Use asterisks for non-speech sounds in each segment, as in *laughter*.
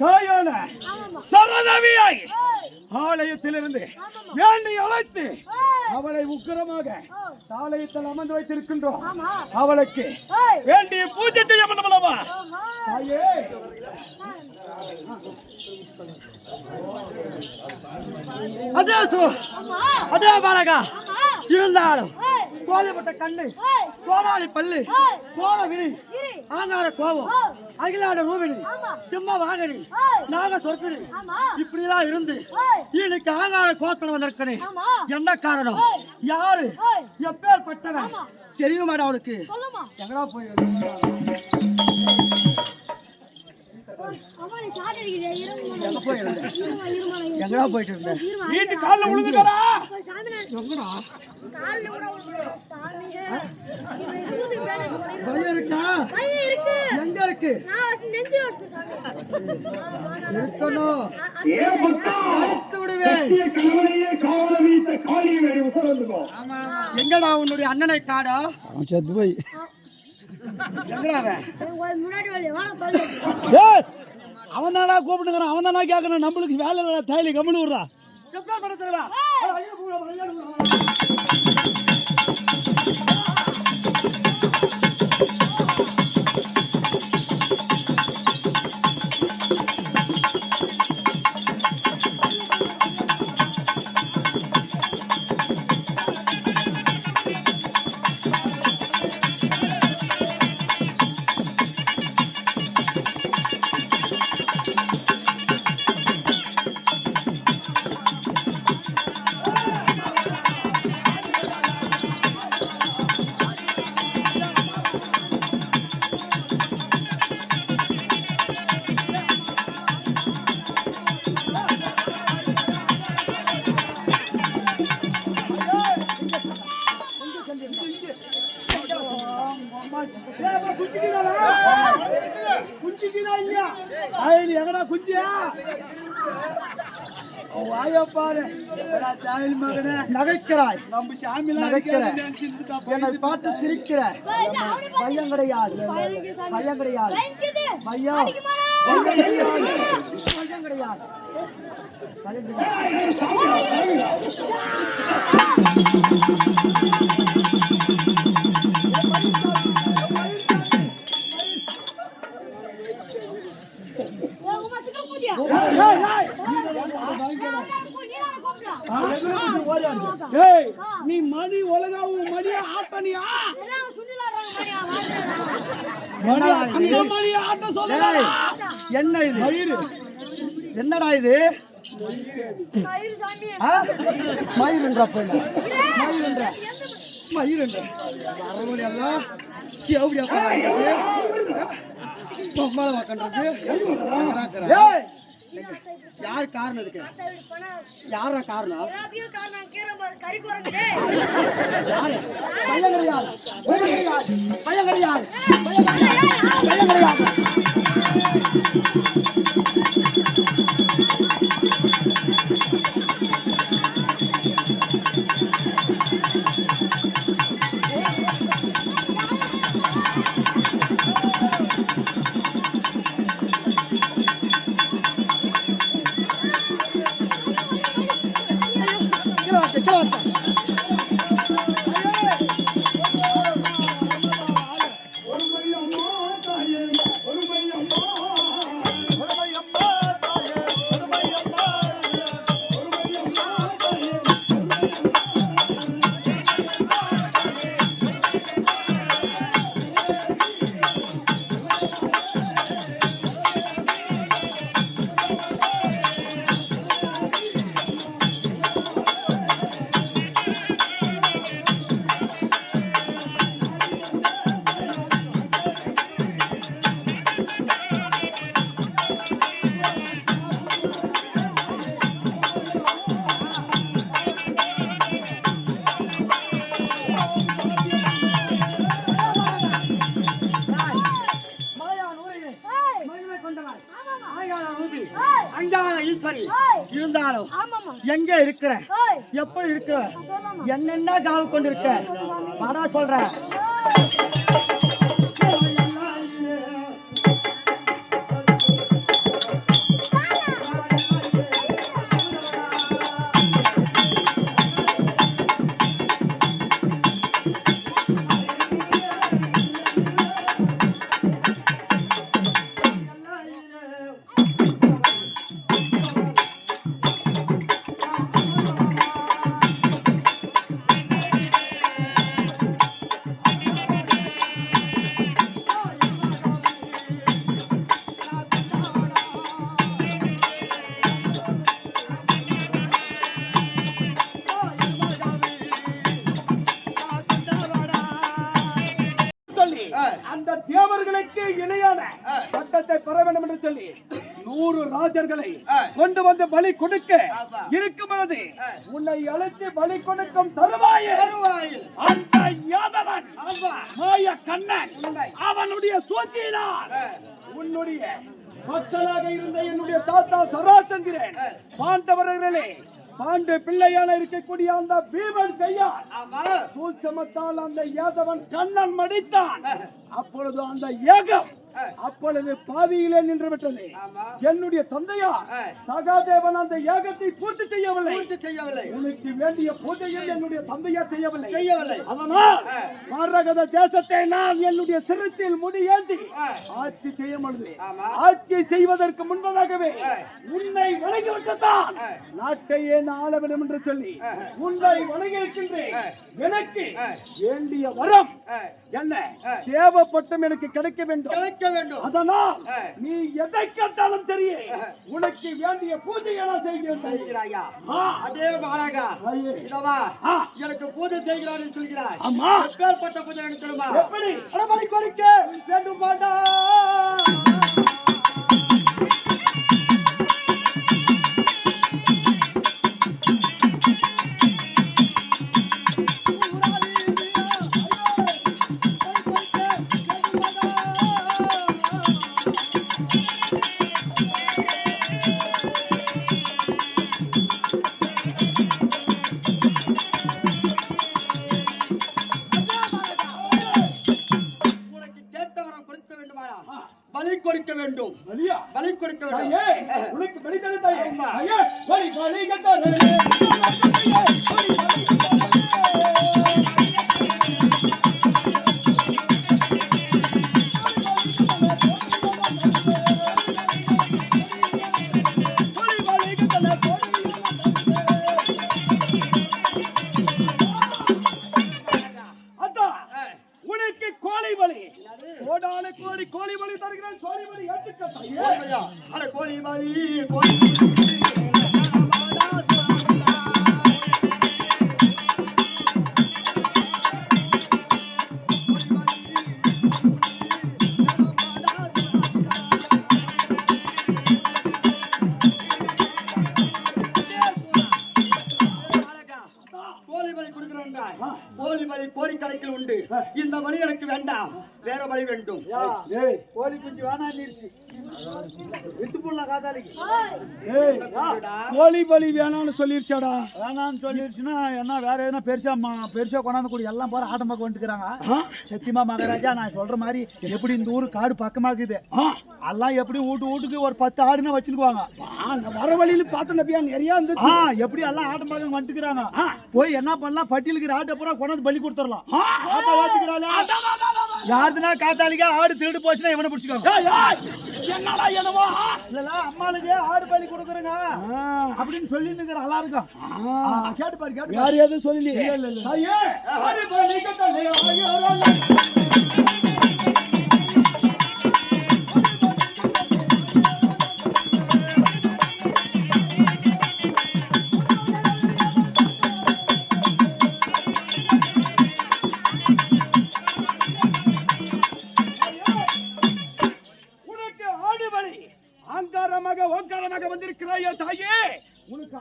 தாயான ஆமாமா சரதவியை ஓய் ஆலயத்திலிருந்து வேண்டி அழைத்து அவளை உக்கிரமாக ஆலயத்தில் அமர்ந்து வைத்திருக்கின்றோம். அவளுக்கு வேண்டிய பூஜை செய்ய தாயே. அதே சு அதே பாலகா! இருந்தாலும் கோலிப்பட்ட கண்ணு கோடாளி பல்லு கோல விழி ஆங்கார கோபம் அகிலாட ரூபிணி சிம்ம வாகனி நாக சொற்பிணி ஆமா! இப்படி எல்லாம் இருந்து இன்னைக்கு ஆங்கார கோத்தனம் வந்திருக்கனே ஆமா! என்ன காரணம்? யாரு? எப்பேற்பட்டவன். தெரியுமாடா அவனுக்கு எங்கடா போய் எங்கடா போயிட்டு இருந்த? இருமா வீட்டு கால்ல விழுந்துடா எங்கடா பையன் இருக்கு? எங்க இருக்கு? இருக்கணும். அடித்து விடுவேன். எங்கடா உன்னுடைய அண்ணனை காடா? செத்து போய். அவன்? தானா கூப்பிட்டுக்கிறான் அவன் தானா கேட்கணும். நம்மளுக்கு வேலை இல்லை தைலி கம்முன்னு விட்றா. எப்பேற்பட்டவன் குஞ்சிக்குதா இல்லையா தாயலி எங்கடா குஞ்சியா வாய பாரு தாயில் மகனே நகைக்கிறாய் என்னை பார்த்து சிரிக்கிற. பையன் கிடையாது. பையன் கிடையாது. பையன் பையன் கிடையாது. நீ மணி உலகாவும் மணியா ஆட்டனியா மணியா ஆட்ட சொல்லுடா. ஏய், என்ன இது? என்னடா இது? ஆ? மயிருன்றா போயில. மயிருன்ற மயிருன்ற வரவழி எல்லாம் போயிடுறது பொம்மலை வாக்கன்றது யார் காரணம் இதுக்கு? யாரா காரணம்? யாரு? பையன் கிடையாது பையன் கிடையாது பையன் கிடையாது Thank *laughs* you. நம்பி அண்டான ஈஸ்வரி. இருந்தாலும் எங்க இருக்கிற? எப்படி இருக்கிற? என்னென்ன காவு கொண்டு இருக்க வாடா சொல்ற சொல்லி நூறு ராஜர்களை கொண்டு வந்து பலி கொடுக்க இருக்கும் பொழுது உன்னை அழைத்து பலி கொடுக்கும் தருவாயே. அந்த யாதவன் மாய கண்ணன் அவனுடைய சூழ்ச்சியினால் உன்னுடைய மக்களாக இருந்த என்னுடைய தாத்தா சராசந்திரன் பாண்டவர்களே பாண்டு பிள்ளையான இருக்கக்கூடிய அந்த பீமன் கையால் சூட்சமத்தால் அந்த யாதவன் கண்ணன் மடித்தான். அப்பொழுது அந்த ஏகம் அப்பொழுது பாதியிலே நின்று விட்டது. என்னுடைய தந்தையார் சகாதேவன் அந்த யாகத்தை பூர்த்தி செய்யவில்லை. செய்யவில்லை. உனக்கு வேண்டிய பூஜையை என்னுடைய தந்தையார் செய்யவில்லை. செய்யவில்லை. அதனால் மரகத தேசத்தை நான் என்னுடைய சிறுத்தில் முடியேந்தி ஆட்சி செய்ய முடியும் ஆட்சி செய்வதற்கு முன்பதாகவே உன்னை வணங்கி விட்டுத்தான் நாட்டையே நான் ஆள வேண்டும் என்று சொல்லி உன்னை வணங்கி இருக்கின்றேன் எனக்கு வேண்டிய வரம் என்ன? தேவைப்பட்டும் எனக்கு கிடைக்க வேண்டும். கிடைக்க வேண்டும். அதனால் நீ எதை கேட்டாலும் சரி உனக்கு வேண்டிய செய்கிறேன் செய்கிறாயா? அதே மாலாகா ஐயே. இதவா? எனக்கு பூஜை செய்கிறார் என்று சொல்கிறாய். ஆமா. எப்பேற்பட்ட பூஜை எனக்கு தெரியுமா எப்படி? அடமலை கொடுக்க வேண்டும் மாட்டா எனக்கு வேண்டாம் வேற பலி வேண்டும். ஏய், கோழி குஞ்சு வேணாம் நிறுச்சி வித்து போடலாம் காத்தாலிக்கு ஏய், கோழி பலி வேணாம்னு சொல்லிருச்சாடா? வேணாம்னு சொல்லிடுச்சுன்னா என்ன வேற எதுனா பெருசா மா- பெருசா கொண்டாந்து கூடி. எல்லாம் போற ஆட்டம் பார்க்க வந்துக்கிறாங்க சத்தியமா மகாராஜா நான் சொல்ற மாதிரி எப்படி இந்த ஊரு காடு பக்கமாக்குது. எல்லாம் எப்படி வீட்டு வீட்டுக்கு ஒரு பத்து ஆடுனா நான் வர வழியில பார்த்த நபியா நிறைய இருந்துச்சு. எப்படி எல்லாம் ஆட்டம் பார்க்க வந்துக்கிறாங்க. போய் என்ன பண்ணலாம்? பட்டியலுக்கு ஆட்டை பூரா கொண்டாந்து பலி கொடுத்துடலாம். ஆ, யாருதுனா காத்தாளிக்கா ஆடு திருடு போச்சுன்னா இவனை பிடிச்சிக்கோங்க. என்னடா என்னவோ ஆ, இல்ல அம்மாளுக்கு ஆடு பலி கொடுக்குறேங்க. அப்படின்னு சொல்லிட்டு இருக்கிற எல்லாருக்கும் ஆ. ஆ, கேட்டு பாரு கேட்டு வேற எதுவும் சொல்லலையே? ஐயே, அரி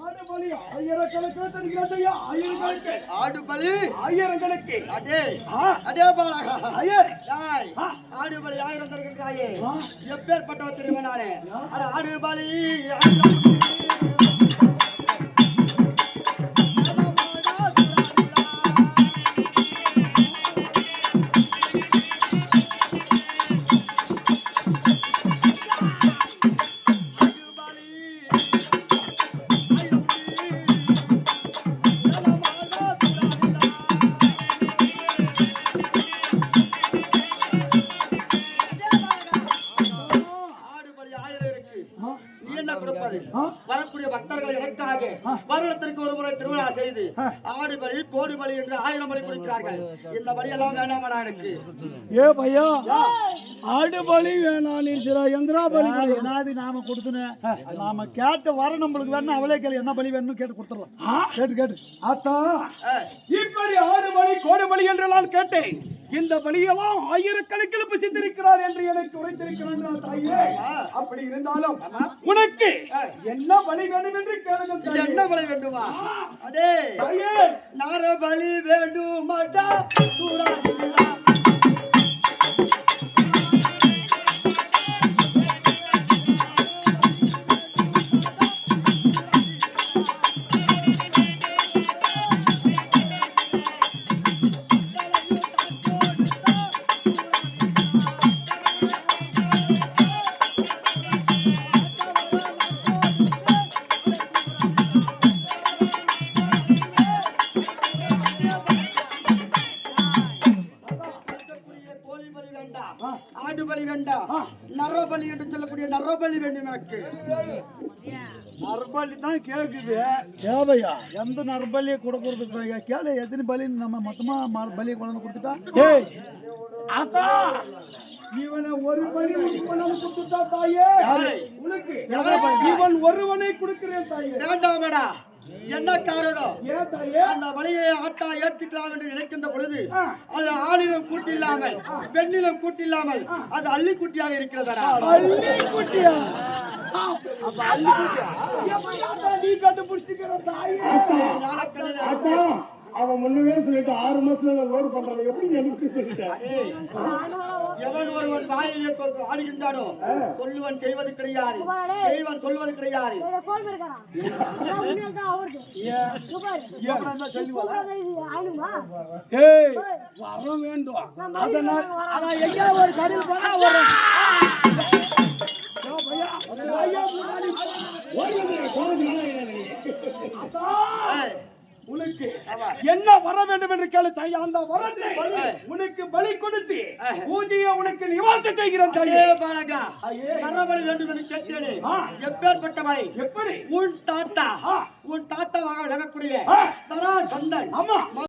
ஆடு பலி ஆயிரக்கணக்கில் தருகிறது ஐயா ஆயிரக்கணக்கு ஆடு பலி ஆயிரக்கணக்கு அடே அடே பாலாகா. ஐயே டேய். ஆடு பலி ஆயிரம் தருகிறாயே ஆ. எப்பேற்பட்டவ தெரியுமா நானே ஆடு பலி பக்தர்கள் எனக்காக வருடத்திற்கு ஒரு முறை திருவிழா செய்து ஆடு பலி கோடி பலி என்று ஆயிரம் பலி கொடுக்கிறார்கள். இந்த பலி எல்லாம் வேணாமடா எனக்கு? ஏ பையா ஆடு பலி வேணாம் நீ சில எந்திரா பலி ஏதாவது நாம கொடுத்துனே நாம கேட்டு வர நம்மளுக்கு வேணும் அவளே கேள்வி என்ன பலி வேணும்னு கேட்டு கொடுத்துடலாம். கேட்டு கேட்டு. அத்தா இப்படி ஆடு பலி கோடி பலி என்றெல்லாம் கேட்டேன். இந்த பலியெல்லாம் ஆயிரக்கணக்கில் புசித்திருக்கிறார் என்று எனக்கு உரைத்திருக்கிறான் தாயே. அப்படி இருந்தாலும் உனக்கு என்ன பலி வேண்டும் என்று கேளுங்கள் தாயே. என்ன பலி வேண்டுமா? அடே. தாயே. நர பலி வேண்டுமாடா சூடாதிரா. நற்பலி தான் கேக்குது. தேவையா? எந்த நற்பலியை கொடுக்கறதுக்கு? கேளு எத்தனை பலி நம்ம மொத்தமா ம- பலியை கொண்டு கொடுத்துட்டா? ஏய். இவனை ஒரு பலி கொடுத்துட்டா தாயே? உனக்கு? இவன் ஒருவனை கொடுக்கிறேன் தாயே. வேண்டாமடா. என்ன காரணம்? அந்த வழியை ஆட்டா ஏற்றுக்கலாம் என்று நினைக்கின்ற பொழுது. அது ஆணிலும் கூட்டில்லாமல் பெண்ணிலும் கூட்டில்லாமல் அது அள்ளி குட்டியாக அவன் முன்னவே சொல்லிட்டு ஆறு மாசத்துல லோடு பண்றதை எப்படி எனக்கு சொல்லிட்டேன் ஏய், எவன் ஒருவன் வாயிலே கொ- ஆடுகின்றானோ சொல்லுவன் செய்வது கிடையாது. செய்வன் சொல்வது கிடையாது. வர வேண்டும். நான் மறுபடியும் வரேன். அதான் எங்கேயா ஒரு கடையில் போனா ஒரு உனக்கு. என்ன வர வேண்டும் என்று கேளு தாயா அந்த வரத்தை உனக்கு பலி கொடுத்து பூஜையை உனக்கு நிவாரணம் செய்கிறேன் தாயே. பாலகா. நரபலி வேண்டும் என்று கேட்கிறேனே ஆ. எப்பேற்பட்ட மழை எப்படி? உன் தாத்தா. உன் தாத்தாவாக விளங்கக்கூடிய. சரா சந்தன் ஆமா.